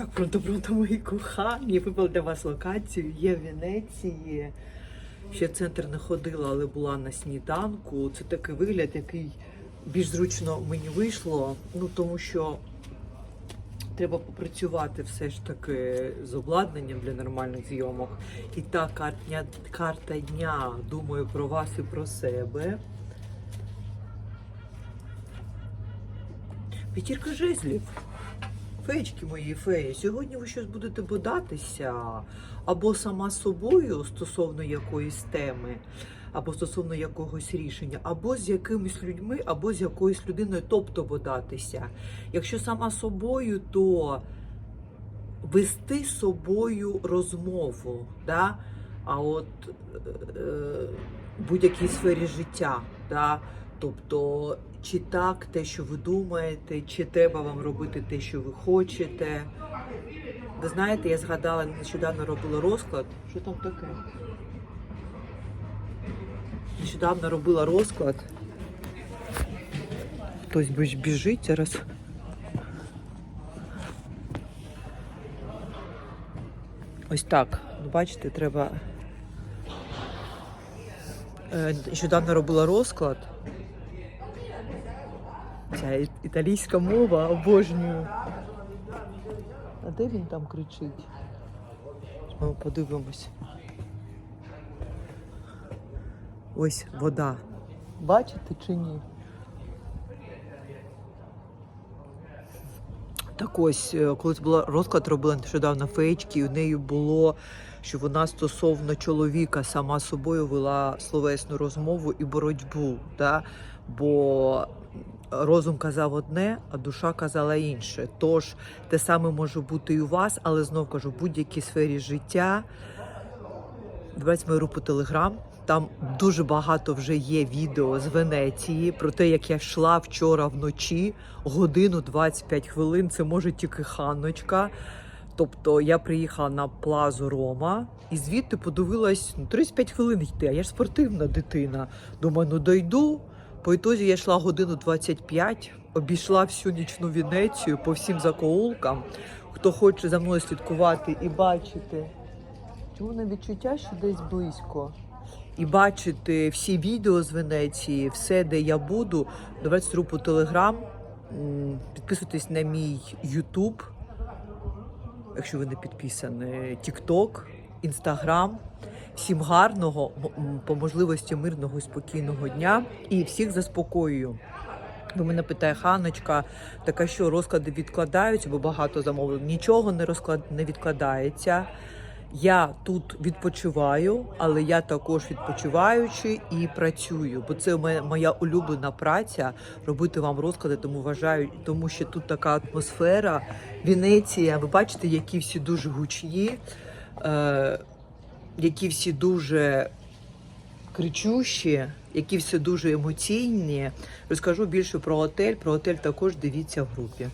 Так, пронто, пронто, мої кохані. Вибрала для вас локацію. Є в Венеції. Ще центр не ходила, але була на сніданку. Це такий вигляд, який більш зручно мені вийшло. Ну тому що треба попрацювати все ж таки з обладнанням для нормальних зйомок. І та карта, карта дня. Думаю про вас і про себе. П'ятірка жезлів. Феєчки мої феї, сьогодні ви щось будете бодатися або сама собою стосовно якоїсь теми, або стосовно якогось рішення, або з якимись людьми, або з якоюсь людиною, тобто бодатися. Якщо сама собою, то вести собою розмову, да? а от е, в будь-якій сфері життя. Да? Тобто, чи так те, що ви думаєте, чи треба вам робити те, що ви хочете. Ви знаєте, я згадала, нещодавно робила розклад. Що там таке? Нещодавно робила розклад. Хтось біж- біжить зараз. Ось так. Ну, бачите, треба. Е, Нещодавно робила розклад. Ця італійська мова обожнюю. А де він там кричить? Ми подивимось. Ось вода. Бачите чи ні? Так ось, коли колись була розклад робила нещодавно феєчки, і у неї було, що вона стосовно чоловіка сама собою вела словесну розмову і боротьбу. Да? Бо розум казав одне, а душа казала інше. Тож те саме може бути і у вас, але знов кажу, в будь-якій сфері життя. Дивіться мою групу Телеграм. Там дуже багато вже є відео з Венеції про те, як я йшла вчора вночі, годину 25 хвилин. Це може тільки ханочка. Тобто я приїхала на плазу Рома і звідти подивилась ну, 35 хвилин йти. А я ж спортивна дитина. Думаю, ну дойду. По ітозі я йшла годину 25, обійшла всю нічну Венецію по всім закоулкам. Хто хоче за мною слідкувати і бачити, чому на відчуття, що десь близько. І бачити всі відео з Венеції, все, де я буду. Давайте групу Телеграм, підписуйтесь на мій Ютуб, якщо ви не підписані, Тікток, Інстаграм. Всім гарного, по можливості мирного спокійного дня і всіх заспокоюю. Бо мене питає Ханочка, така що розклади відкладаються, бо багато замовлень. Нічого не розклад не відкладається. Я тут відпочиваю, але я також відпочиваючи і працюю, бо це моя- улюблена праця робити вам розклади. Тому вважаю, тому що тут така атмосфера. Венеція, ви бачите, які всі дуже гучні, е, які всі дуже кричущі, які всі дуже емоційні. Розкажу більше про готель. Про готель також дивіться в групі.